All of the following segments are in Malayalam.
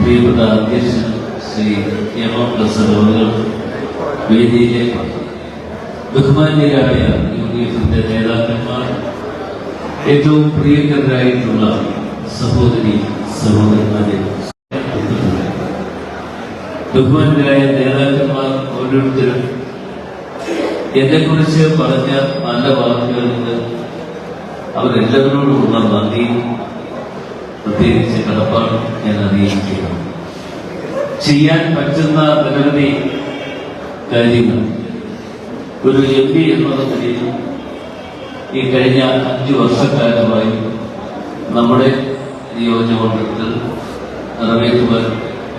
പ്രിയപ്പെട്ട അധ്യക്ഷൻ ശ്രീ എം എം പ്രസാദ് അവർ വേദിയിലെ ബഹുമാന്യരായ യു ഡി എഫിന്റെ നേതാക്കന്മാർ ഏറ്റവും പ്രിയങ്കരായിട്ടുള്ള സഹോദരി സഹോദരന്മാരെ ബഹുമാന്യരായ നേതാക്കന്മാർ ഓരോരുത്തരും എന്നെക്കുറിച്ച് പറഞ്ഞ നല്ല വാക്കുകൾക്ക് അവരെല്ലാവരോടുമുള്ള നന്ദി പ്രത്യേകിച്ച് കടപ്പാട് ഞാൻ അറിയിക്കുകയാണ് ചെയ്യാൻ പറ്റുന്ന നിരവധി കാര്യങ്ങൾ. ഒരു എം പി എന്നുള്ള നിലയിൽ ഈ കഴിഞ്ഞ അഞ്ചു വർഷക്കാലമായി നമ്മുടെ നിയോജകമണ്ഡലത്തിൽ നിറവേറ്റുവാൻ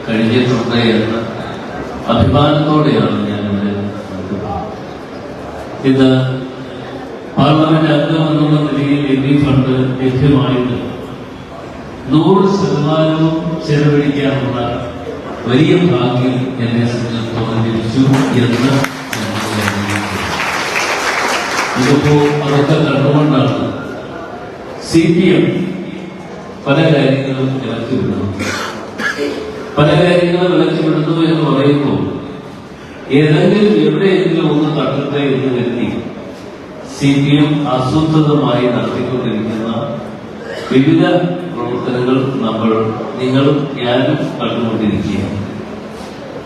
കഴിഞ്ഞിട്ടുണ്ട് എന്ന് അഭിമാനത്തോടെയാണ് ഇന്ന് പാർലമെന്റ് അംഗമെന്നുള്ള നിലയിൽ എം പി ഫണ്ട് ലഭ്യമായത് നൂറ് ശതമാനവും ചെലവഴിക്കാനുള്ള വലിയ ഭാഗ്യം എന്നെ സംബന്ധിച്ചിടത്തോളം ലഭിച്ചു എന്ന്. ഇതിപ്പോ അതൊക്കെ കണ്ടുകൊണ്ടാണ് സി പി എം പല കാര്യങ്ങളും ഇളക്കി വിടുന്നു പല കാര്യങ്ങളും ഇളക്കി വിടുന്നു എന്ന് പറയുമ്പോൾ ഏതെങ്കിലും എവിടെയെങ്കിലും ഒന്ന് തട്ടട്ടെ എന്ന് കരുതി സി പി എം ആസൂത്രിതമായി നടത്തിക്കൊണ്ടിരിക്കുന്ന വിവിധ പ്രവർത്തനങ്ങൾ നമ്മൾ നിങ്ങളും ഞാനും കണ്ടുകൊണ്ടിരിക്കുകയാണ്.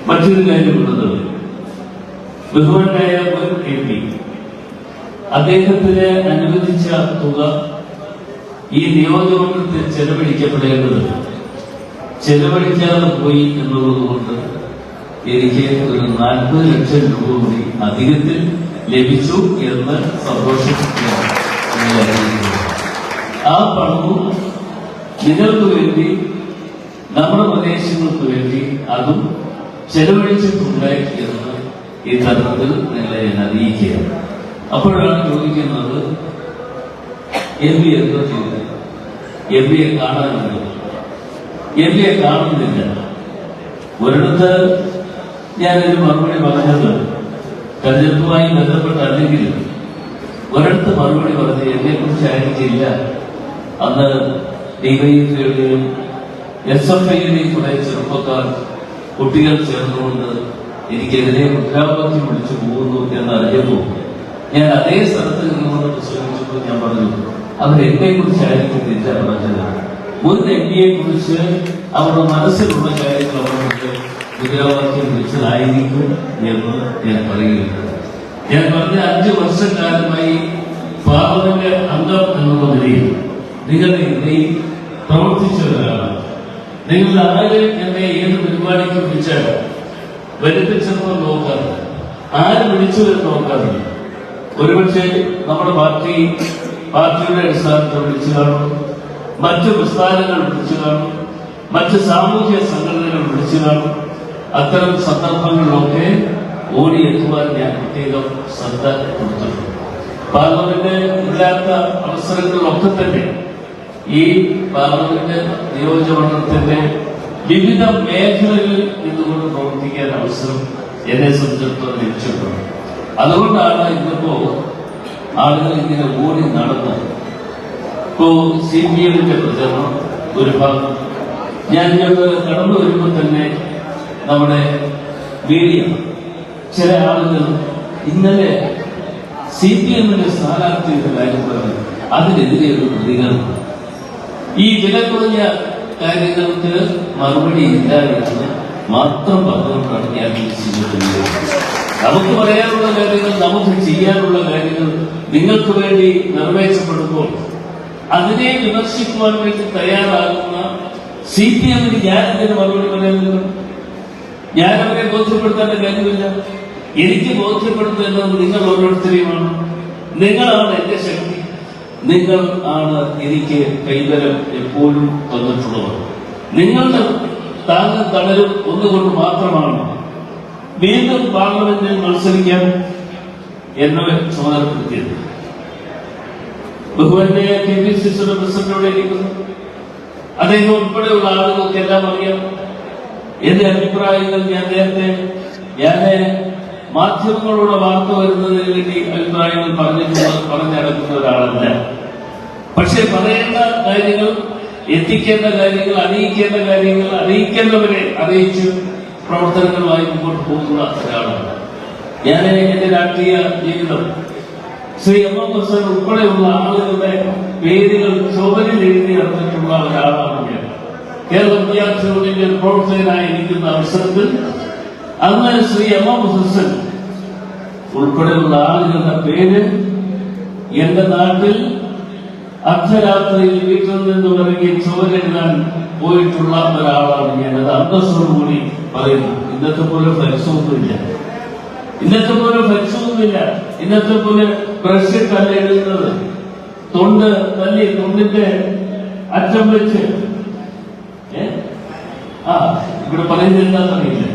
മറ്റൊരു കാര്യമുള്ളത് ബഹുമാനായ മുൻ എം പി അദ്ദേഹത്തിന് അനുവദിച്ച തുക ഈ നിയോജകമണ്ഡലത്തിൽ ചെലവഴിക്കപ്പെടേണ്ടത് ചെലവഴിക്കാതെ പോയി എന്നുള്ളത് കൊണ്ട് എനിക്ക് ഒരു നാൽപ്പത് ലക്ഷം രൂപ കൂടി അധികത്തിൽ ലഭിച്ചു എന്ന് സന്തോഷിക്കുകയാണ്. ആ പണവും നിങ്ങൾക്ക് വേണ്ടി നമ്മുടെ പ്രദേശങ്ങൾക്ക് വേണ്ടി അതും ചെലവഴിച്ചിട്ടുണ്ട് എന്ന് ഈ തരണത്തിൽ നിങ്ങളെ ഞാൻ അറിയിക്കുകയാണ്. അപ്പോഴാണ് ചോദിക്കുന്നത് എം പി എന്തോ ചെയ്തത് എം പിയെ കാണാനുണ്ട്? എം പിയെ കാണുന്നില്ല. ഒരിടത്ത് ഞാനൊരു മറുപടി പറഞ്ഞത് തെരഞ്ഞെടുപ്പുമായി ബന്ധപ്പെട്ടല്ലെങ്കിൽ ഒരിടത്ത് മറുപടി പറഞ്ഞ് എന്നെ കുറിച്ച് ആയിരിക്കില്ല അന്ന് ഡിവൈഎഫ്ഐയുടെയും എസ് എഫ് ഐയുടെയും കുറെ ചെറുപ്പക്കാർ കുട്ടികൾ ചേർന്നുകൊണ്ട് എനിക്കെതിരെ മുദ്രാവാക്യം വിളിച്ചു പോകുന്നു എന്ന് അറിഞ്ഞപ്പോൾ ഞാൻ അതേ സ്ഥലത്ത് നിന്നുകൊണ്ട് പ്രസംഗിച്ചപ്പോൾ ഞാൻ പറഞ്ഞു അവർ എന്നെ കുറിച്ചായിരിക്കുന്നില്ല പറഞ്ഞത് മുൻ എം പിയെ കുറിച്ച് അവരുടെ മനസ്സിലുള്ള കാര്യങ്ങൾ അവർക്ക് മുദ്രാവാക്യം വിളിച്ചതായിരിക്കും എന്ന് ഞാൻ പറയുകയാണ് ഞാൻ പറഞ്ഞ അഞ്ച് വർഷക്കാലമായി പാർലമെന്റ് അംഗം എന്നുള്ള നിലയിൽ നിങ്ങളുടെ ഇടയിൽ പ്രവർത്തിച്ചവരാണ്. നിങ്ങൾ ആര് എന്നെ ഏത് പരിപാടിക്ക് വിളിച്ചാലും വരുത്തിച്ചെന്ന് നോക്കാറില്ല ആര് വിളിച്ചു എന്ന് നോക്കാറില്ല ഒരുപക്ഷെ നമ്മുടെ പാർട്ടി പാർട്ടിയുടെ അടിസ്ഥാനത്തിൽ വിളിച്ചു കാണും മറ്റു പ്രസ്ഥാനങ്ങൾ വിളിച്ചു കാണും മറ്റ് സാമൂഹ്യ സംഘടനകൾ വിളിച്ചു കാണും. അത്തരം സന്ദർഭങ്ങളിലൊക്കെ ഓടിയെത്തുവാൻ ഞാൻ പ്രത്യേകം ശ്രദ്ധ കൊടുത്തിട്ടുണ്ട്. പാർലമെന്റ് ഇല്ലാത്ത അവസരങ്ങളിലൊക്കെ തന്നെ ഈ പാർലമെന്റ് നിയോജകമണ്ഡലത്തിന്റെ വിവിധ മേഖലകളിൽ നിന്നുകൊണ്ട് പ്രവർത്തിക്കാൻ അവസരം എന്നെ സംബന്ധിച്ചിടത്തോളം ലഭിച്ചിട്ടുണ്ട്. അതുകൊണ്ടാണ് ഇന്നിപ്പോ ആളുകൾ ഇങ്ങനെ ഓടി നടന്ന് ഇപ്പോ സി പി എമ്മിന്റെ പ്രചരണം ഒരു ഭാഗം. ഞാൻ കടന്നു വരുമ്പോൾ തന്നെ നമ്മുടെ മീഡിയ ചില ആളുകൾ ഇന്നലെ സി പി എമ്മിന്റെ സ്ഥാനാർത്ഥിയുടെ കാര്യം പറഞ്ഞു. അതിനെതിരെ ഒരു പ്രതികരണം. ഈ വില കുറഞ്ഞ കാര്യങ്ങൾക്ക് മറുപടി ഇല്ല മാത്രം പറഞ്ഞുകൊണ്ടാണ് ഞാൻ നമുക്ക് പറയാനുള്ള കാര്യങ്ങൾ നമുക്ക് ചെയ്യാനുള്ള കാര്യങ്ങൾ നിങ്ങൾക്ക് വേണ്ടി നിർവഹിക്കപ്പെടുമ്പോൾ അതിനെ വിമർശിക്കുവാൻ വേണ്ടി തയ്യാറാകുന്ന സി പി എമ്മിന് ഞാൻ എന്തിനു മറുപടി പറയുന്നത് ഞാൻ അവരെ ബോധ്യപ്പെടുത്തേണ്ട കാര്യമില്ല എനിക്ക് ബോധ്യപ്പെടുത്തേണ്ടത് നിങ്ങൾ ഓരോരുത്തരെയുമാണ്. നിങ്ങളാണ് എന്റെ ശക്തി. നിങ്ങൾ ആണ് എനിക്ക് കൈവരം എപ്പോഴും തന്നിട്ടുള്ളത്. നിങ്ങളുടെ താങ്ങും തണലും ഒന്നുകൊണ്ട് മാത്രമാണ് വീണ്ടും പാർലമെന്റിൽ മത്സരിക്കാൻ എന്നെ ചുമതലപ്പെടുത്തിയത് ബഹുമാനായ കെ പി സി സിയുടെ പ്രസിഡന്റോടെ ഇരിക്കുന്നു അദ്ദേഹം ഉൾപ്പെടെയുള്ള ആളുകൾക്കെല്ലാം അറിയാം. എന്റെ അഭിപ്രായങ്ങൾ ഞാൻ നേരത്തെ ഞാൻ മാധ്യമങ്ങളോട് വാർത്ത വരുന്നതിന് വേണ്ടി അഭിപ്രായങ്ങൾ പറഞ്ഞിട്ടുള്ള പറഞ്ഞിറക്കുന്ന ഒരാളല്ല. പക്ഷെ പറയേണ്ട കാര്യങ്ങൾ എത്തിക്കേണ്ട കാര്യങ്ങൾ അറിയിക്കേണ്ട കാര്യങ്ങൾ അറിയിക്കേണ്ടവരെ അറിയിച്ച് പ്രവർത്തനങ്ങളുമായി മുമ്പോട്ട് പോകുന്ന ഒരാളാണ്. ഞാൻ എന്റെ രാഷ്ട്രീയ ജീവിതം ശ്രീ എം എം ഹസൻ ഉൾപ്പെടെയുള്ള ആളുകളുടെ പേരുകൾ ചുവരിൽ എഴുതി നടന്നിട്ടുള്ള ഒരാളാണ് ഞാൻ. കേരള വിദ്യാർത്ഥി യൂണിയന്റെ പ്രവർത്തകനായി ഇരിക്കുന്ന അവസരത്തിൽ അന്ന് ശ്രീ എം എം ഹസൻ ഉൾപ്പെടെയുള്ള ആളുകളുടെ പേര് എന്റെ നാട്ടിൽ അർദ്ധരാത്രിയിൽ വീട്ടിൽ നിന്ന് ഇറങ്ങി ചോരെഴുതാൻ പോയിട്ടുള്ള ഒരാളാണ് ഞാൻ. അത് അന്തസ്സോടുകൂടി പറയുന്നു. ഇന്നത്തെ പോലെ ഫ്ലെക്സൊന്നുമില്ല ഇന്നത്തെ പോലെ ഫ്ലെക്സൊന്നുമില്ല ഇന്നത്തെ പോലെ ബ്രഷ് കല്ലെഴുതുന്നത് തൊണ്ട് തല്ലി തൊണ്ടിന്റെ അറ്റം വെച്ച് ഏ? ആ പറയുന്നത് എന്താണെന്നറിയില്ല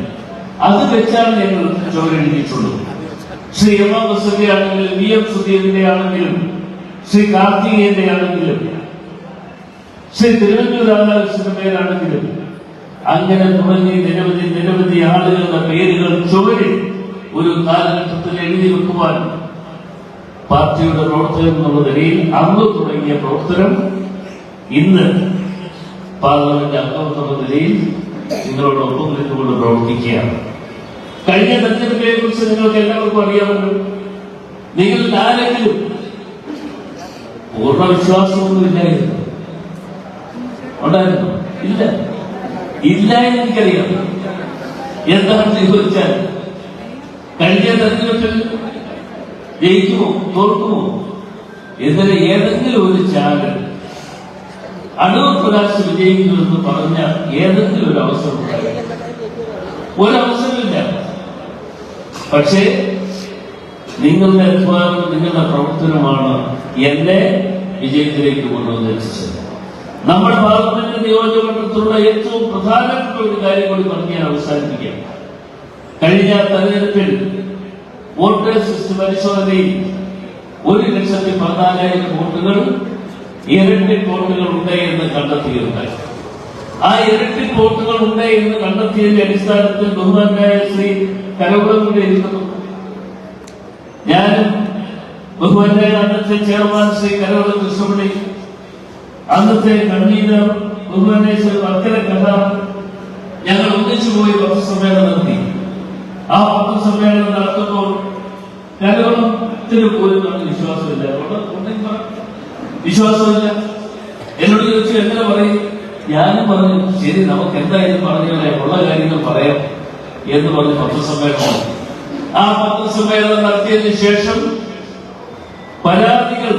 അത് വെച്ചാണ് ഞങ്ങൾ ചോരെഴുതിയിട്ടുള്ളത് ശ്രീ എം ബസന്റെ ആണെങ്കിലും വി എം സുധീറിന്റെ ആണെങ്കിലും ശ്രീ കാർത്തികേയന്റെ ആണെങ്കിലും ശ്രീ തിരുവനന്തപുരം രാധാകൃഷ്ണന്റെ പേരാണെങ്കിലും അങ്ങനെ തുടങ്ങി നിരവധി നിരവധി ആളുകളുടെ പേരുകൾ ചുവരിൽ ഒരു കാലഘട്ടത്തിൽ എഴുതി വെക്കുവാൻ പാർട്ടിയുടെ പ്രവർത്തകൻ എന്നുള്ള നിലയിൽ അന്ന് തുടങ്ങിയ പ്രവർത്തനം ഇന്ന് പാർലമെന്റ് അംഗം എന്നുള്ള നിലയിൽ നിങ്ങളോടൊപ്പം നിന്നുകൊണ്ട് പ്രവർത്തിക്കുകയാണ്. കഴിഞ്ഞ തെരഞ്ഞെടുപ്പിനെ കുറിച്ച് നിങ്ങൾക്ക് എല്ലാവർക്കും അറിയാമല്ലോ. നിങ്ങളിൽ ആരെങ്കിലും പൂർണ വിശ്വാസമൊന്നും ഇല്ലായിരുന്നു ഉണ്ടായിരുന്നു? ഇല്ല. ഇല്ല എനിക്കറിയാം. എന്താണ് ചോദിച്ചാൽ കഴിഞ്ഞ തെരഞ്ഞെടുപ്പിൽ ജയിക്കുമോ? തോർക്കുമോ എന്നതിന് ഏതെങ്കിലും ഒരു ചാനൽ അടൂർ പ്രകാശ് വിജയിക്കുമെന്ന് പറഞ്ഞ ഏതെങ്കിലും ഒരു അവസരം ഉണ്ടായിരുന്നു ഒരവസരമില്ല പക്ഷേ നിങ്ങളുടെ അധ്വാനം നിങ്ങളുടെ പ്രവർത്തനമാണ് എന്നെ വിജയത്തിലേക്ക് കൊണ്ടുവന്ന് എത്തിച്ചത്. നമ്മുടെ പാർലമെന്റ് നിയോജകമണ്ഡലത്തിലുള്ള ഏറ്റവും പ്രധാനപ്പെട്ട ഒരു കാര്യം കൂടി പറഞ്ഞ് ഞാൻ അവസാനിപ്പിക്കാം. കഴിഞ്ഞ തെരഞ്ഞെടുപ്പിൽ വോട്ടേഴ്സ് പരിശോധനയിൽ ഒരു ലക്ഷത്തി പതിനാലായിരം വോട്ടുകൾ ഇരട്ടി കോട്ടുകൾ ഉണ്ട് എന്ന് കണ്ടെത്തിയിട്ടുണ്ടായി ആ ഇരട്ടി കോട്ടുകൾ ഉണ്ട് എന്ന് കണ്ടെത്തിയതിന്റെ അടിസ്ഥാനത്തിൽ ബഹുമാനായ ശ്രീ കരകുളം കൂടെ ഇരിക്കുന്നു. ഞാനും ബഹുമാനായ അന്നത്തെ ചെയർമാൻ ശ്രീ കരകുള കൃഷ്ണപിള്ളി അന്നത്തെ കൺവീനർ ബഹുമാനായ ശ്രീ വർക്കല കഥ ഞങ്ങൾ ഒന്നിച്ചു പോയി പത്രസമ്മേളനം നടത്തി. ആ പത്രസമ്മേളനം നടത്തുമ്പോൾ കരകുളത്തിന് പോലും നമുക്ക് വിശ്വാസമില്ല അതുകൊണ്ട്. വിശ്വാസമില്ല. എന്നോട് ചോദിച്ചു എങ്ങനെ പറയും? ഞാനും പറഞ്ഞു ശരി നമുക്ക് എന്തായാലും പറഞ്ഞാലേ ഉള്ള കാര്യങ്ങൾ പറയാം എന്ന് പറഞ്ഞ് പത്രസമ്മേളനം ആ പത്രസമ്മേളനം നടത്തിയതിനു ശേഷം പരാതികൾ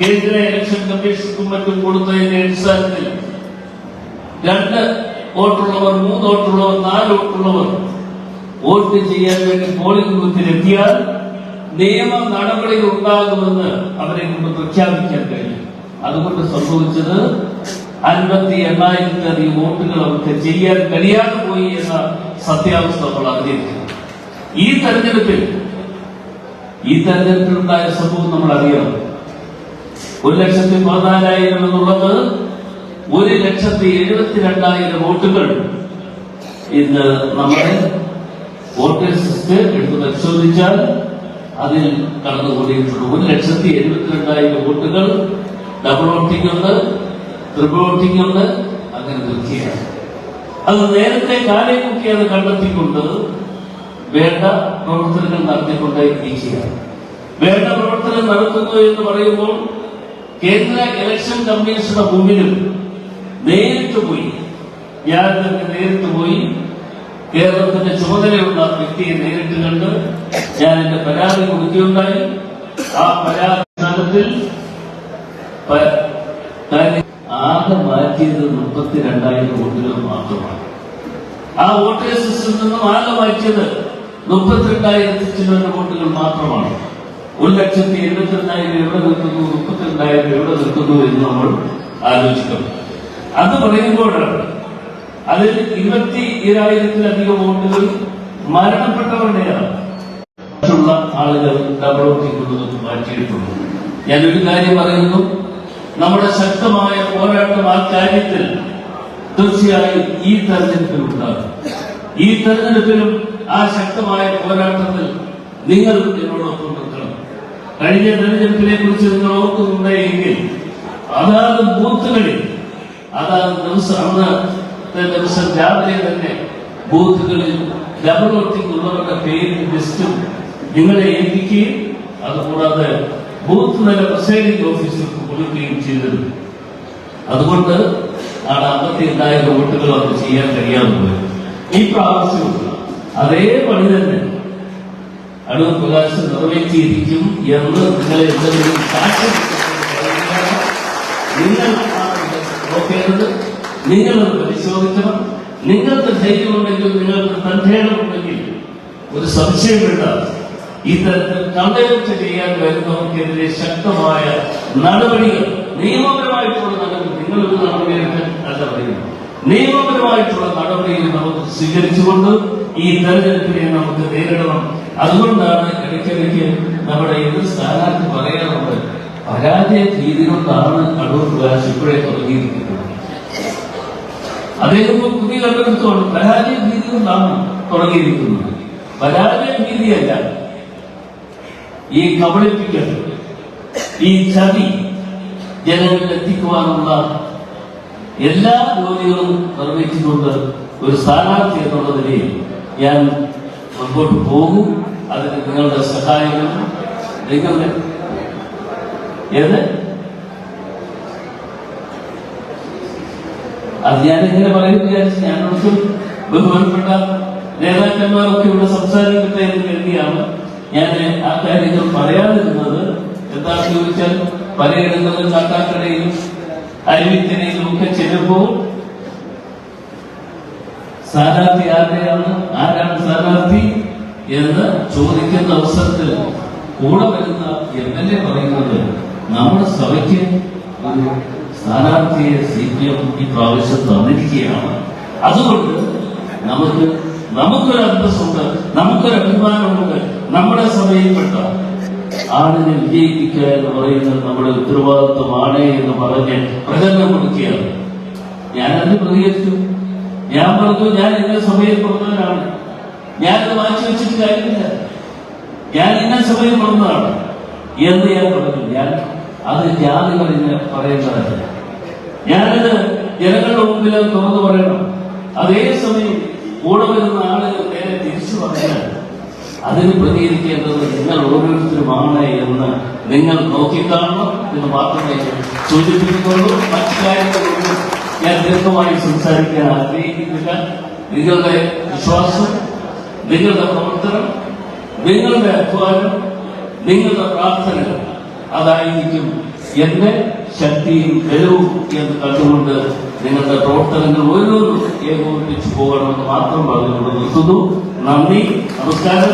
കേന്ദ്ര ഇലക്ഷൻ കമ്മീഷനും മറ്റും കൊടുത്തതിന്റെ അടിസ്ഥാനത്തിൽ രണ്ട് വോട്ടുള്ളവർ മൂന്ന് വോട്ടുള്ളവർ നാല് വോട്ടുള്ളവർ വോട്ട് ചെയ്യാൻ വേണ്ടി പോളിംഗ് ബൂത്തിലെത്തിയാൽ നിയമ നടപടികൾ ഉണ്ടാകുമെന്ന് അവരെ കൊണ്ട് പ്രഖ്യാപിക്കാൻ കഴിയും അതുകൊണ്ട് സംഭവിച്ചത് അൻപത്തി എണ്ണായിരത്തിലധികം വോട്ടുകൾ അവർക്ക് ചെയ്യാൻ കഴിയാതെ പോയി എന്ന സത്യാവസ്ഥ നമ്മൾ അറിഞ്ഞിരിക്കുന്നു. ഈ തെരഞ്ഞെടുപ്പിൽ ഈ തെരഞ്ഞെടുപ്പിലുണ്ടായ സംഭവം നമ്മൾ അറിയണം. ഒരു ലക്ഷത്തി പതിനാലായിരം എന്നുള്ളത് ഒരു ലക്ഷത്തി എഴുപത്തിരണ്ടായിരം വോട്ടുകൾ ഇന്ന് നമ്മുടെ വോട്ടേഴ്സ് ലിസ്റ്റ് എടുത്ത് പരിശോധിച്ചാൽ അതിൽ കടന്നുകൂടിയിട്ടുണ്ട് ഒരു ലക്ഷത്തി എഴുപത്തിരണ്ടായിരം വോട്ടുകൾ ഡബിൾ വോട്ടിംഗ് ഉണ്ട് ട്രിപ്പിൾ വോട്ടിംഗ് ഉണ്ട് അങ്ങനെ തീർച്ചയാണ് അത് നേരത്തെ കാലേ മുക്കി അത് കണ്ടെത്തിക്കൊണ്ട് വേണ്ട പ്രവർത്തനങ്ങൾ നടത്തിക്കൊണ്ട് ഇരിക്കുകയാണ്. വേണ്ട പ്രവർത്തനം നടത്തുന്നു എന്ന് പറയുമ്പോൾ കേന്ദ്ര ഇലക്ഷൻ കമ്മീഷന്റെ മുമ്പിലും നേരിട്ട് പോയി. ഞാൻ നേരിട്ട് പോയി. കേരളത്തിന്റെ ചുമതലയുള്ള വ്യക്തിയെ നേരിട്ട് കണ്ട് ഞാൻ എന്റെ പരാതി കൊടുക്കുകയുണ്ടായി ആ പരാതി കാര്യം ആകെ മാറ്റിയത് മുപ്പത്തിരണ്ടായിരം വോട്ടുകൾ മാത്രമാണ്. ആ വോട്ടേഴ്സ് ലിസ്റ്റിൽ നിന്നും ആകെ മാറ്റിയത് മുപ്പത്തിരണ്ടായിരത്തി ചില്ലറ വോട്ടുകൾ മാത്രമാണ്. ഒരു ലക്ഷത്തി എഴുപത്തിരണ്ടായിരം എവിടെ നിൽക്കുന്നു മുപ്പത്തിരണ്ടായിരം എവിടെ നിൽക്കുന്നു എന്ന് നമ്മൾ ആലോചിക്കണം. അത് പറയുമ്പോഴാണ് അതിൽ ഇരുപത്തി ഏഴായിരത്തിലധികം വോട്ടുകൾ മരണപ്പെട്ടവരുടെയാണ്. മറ്റുള്ള ആളുകൾ കൊണ്ടു മാറ്റിയിട്ടുണ്ട് ഞാനൊരു കാര്യം പറയുന്നു. നമ്മുടെ ശക്തമായ പോരാട്ടം ആ കാര്യത്തിൽ തീർച്ചയായും ഈ തെരഞ്ഞെടുപ്പിൽ ഈ തെരഞ്ഞെടുപ്പിലും ആ ശക്തമായ പോരാട്ടത്തിൽ നിങ്ങൾ എന്നോടൊപ്പം നിൽക്കണം. കഴിഞ്ഞ തെരഞ്ഞെടുപ്പിനെ കുറിച്ച് നിങ്ങൾ ഓർക്കുന്നുണ്ടെങ്കിൽ അതാത് ബൂത്തുകളിൽ അതാത് ദിവസം അന്നത്തെ ദിവസം രാവിലെ തന്നെ ബൂത്തുകളിൽ ഡബിൾ വോട്ടിംഗ് ഉള്ളവരുടെ പേരും ലിസ്റ്റും നിങ്ങളെ ഏൽപ്പിക്കുകയും അതുകൂടാതെ ബൂത്ത് തല പ്രസൈഡിംഗ് ഓഫീസർക്ക് കൊടുക്കുകയും ചെയ്തിരുന്നു അതുകൊണ്ട് ആണ് അന്നത്തെ ഉണ്ടായിരുന്ന വോട്ടുകൾ അത് ചെയ്യാൻ കഴിയാതെ ഈ പ്രാവശ്യം അതേ പണി തന്നെ അടൂർ പ്രകാശം നിറവേറ്റിയിരിക്കും എന്ന് നിങ്ങളെ എന്തെങ്കിലും സാക്ഷ്യം നിങ്ങൾ നോക്കേണ്ടത് നിങ്ങളത് പരിശോധിക്കണം. നിങ്ങൾക്ക് ധൈര്യമുണ്ടെങ്കിൽ നിങ്ങൾക്ക് തന്റേടമുണ്ടെങ്കിൽ ഒരു സംശയം വേണ്ട. ഈ തരത്തിൽ ചെയ്യാൻ വരുന്നവർക്കെതിരെ ശക്തമായ നടപടികൾ നിയമപരമായിട്ടുള്ള നടപടി നിങ്ങളൊരു നടപടിയെടുക്കാൻ അല്ല പറയുന്നത്. നിയമപരമായിട്ടുള്ള നടപടികൾ നമുക്ക് സ്വീകരിച്ചുകൊണ്ട് ഈ തെരഞ്ഞെടുപ്പിനെ നമുക്ക് നേരിടണം. അതുകൊണ്ടാണ് ഇടയ്ക്കിടയ്ക്ക് നമ്മുടെ എതിർ സ്ഥാനാർത്ഥി പറയാറുണ്ട് പരാജയ ഭീതി കൊണ്ടാണ് അടൂർ പ്രകാശ് ഇപ്പോഴേ തുടങ്ങിയിരിക്കുന്നത്. അദ്ദേഹം പുതിയ കണ്ടെടുത്തോളം പരാജയ ഭീതി കൊണ്ടാണ് തുടങ്ങിയിരിക്കുന്നത്. പരാജയ ഭീതിയല്ല ഈ കബളിപ്പിക്കൽ ഈ ചതി ജനങ്ങളിൽ എത്തിക്കുവാനുള്ള എല്ലാ ജോലികളും നിർവഹിച്ചുകൊണ്ട് ഒരു സ്ഥാനാർത്ഥി എന്നുള്ള നിലയിൽ ഞാൻ മുൻപോട്ട് പോകും. അതിന് നിങ്ങളുടെ സഹായം നിങ്ങളുടെ ഏത്? അത് ഞാൻ ഇങ്ങനെ പറയും വിചാരിച്ച് ഞാൻ ബഹുമാനപ്പെട്ട നേതാക്കന്മാരൊക്കെ ഇവിടെ സംസാരിക്കട്ടെ എന്ന് കരുതിയാണ്. ഞാൻ ആ കാര്യങ്ങൾ പറയാതിരുന്നത് എന്താണെന്ന് ചോദിച്ചാൽ പലയിടങ്ങളിലും കാട്ടാക്കടയിലും അരുവിത്തിനയിലും ഒക്കെ ചെല്ലുമ്പോൾ സ്ഥാനാർത്ഥി ആരുടെയാണ്? ആരാണ് സ്ഥാനാർത്ഥി എന്ന് ചോദിക്കുന്ന അവസരത്തിൽ കൂടെ വരുന്ന എം എൽ എ പറയുന്നത് നമ്മുടെ സഭയ്ക്ക് ഒരു സ്ഥാനാർത്ഥിയെ സി പി എം ഈ പ്രാവശ്യം തന്നിരിക്കുകയാണ്. അതുകൊണ്ട് നമുക്ക് നമുക്കൊരു അന്തസ്സുണ്ട് നമുക്കൊരു അഭിമാനമുണ്ട് നമ്മുടെ സഭയിൽപ്പെട്ട ആളിനെ വിജയിപ്പിക്കുക എന്ന് പറയുന്നത് നമ്മുടെ ഉത്തരവാദിത്വമാണ് എന്ന് പറഞ്ഞ് കൊടുക്കുകയാണ്. ഞാനത് പ്രതികരിച്ചു. ഞാൻ പറഞ്ഞു ഞാൻ ഇന്ന സഭയിൽ പറഞ്ഞവരാണ് ഞാനത് മാറ്റി വെച്ചിട്ട് കാര്യമില്ല. ഞാൻ എന്നെ സഭയിൽ പറഞ്ഞതാണ് എന്ന് ഞാൻ പറഞ്ഞു. ഞാൻ അത് ജാതി പറഞ്ഞ് പറയേണ്ടതല്ല ഞാനത് ജനങ്ങളുടെ മുമ്പിൽ തുറന്നു പറയണം. അതേസമയം കൂടെ വരുന്ന ആളുകൾ നേരെ തിരിച്ചു പറഞ്ഞാൽ അതിന് പ്രതികരിക്കേണ്ടത് നിങ്ങൾ ഓരോരുത്തരുമാണ് എന്ന് നിങ്ങൾ നോക്കിക്കാണണം എന്ന് മാത്രമേ സൂചിപ്പിക്കുന്നുള്ളൂ മറ്റു കാര്യങ്ങളൊന്നും ഞാൻ ദീർഘമായി സംസാരിക്കാൻ ആഗ്രഹിക്കുന്നില്ല. നിങ്ങളുടെ വിശ്വാസം നിങ്ങളുടെ പ്രവർത്തനം നിങ്ങളുടെ അധ്വാനം നിങ്ങളുടെ പ്രാർത്ഥനകൾ അതായിരിക്കും എന്റെ ശക്തിയും കഴിവും എന്ന് കണ്ടുകൊണ്ട് നിങ്ങളുടെ പ്രവർത്തനങ്ങൾ ഓരോന്നും ഏകോപിപ്പിച്ചു പോകണമെന്ന് മാത്രം പറഞ്ഞുകൊണ്ട് നിർത്തുന്നു. നന്ദി നമസ്കാരം.